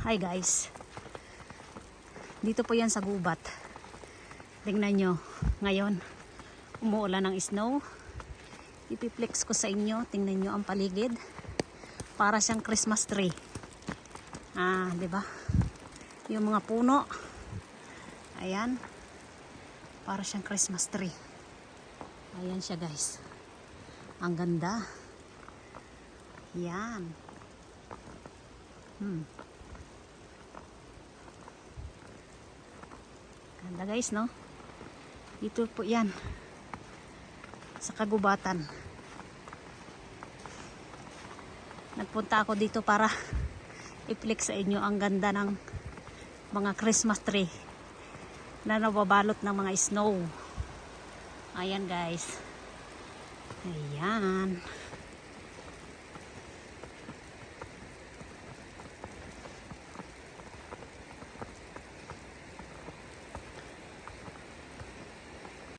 Hi guys. Dito po yan sa gubat. Tingnan nyo. Ngayon, umuulan ng snow. Ipiplex ko sa inyo. Tingnan nyo ang paligid. Para siyang Christmas tree. Ah, di ba? Yung mga puno. Ayan. Para siyang Christmas tree. Ayan siya guys. Ang ganda. Yan. Hmm. Ganda guys, no? Dito po yan. Sa kagubatan. Nagpunta ako dito para i-flex sa inyo ang ganda ng mga Christmas tree na nababalot ng mga snow. Ayan guys. Ayan.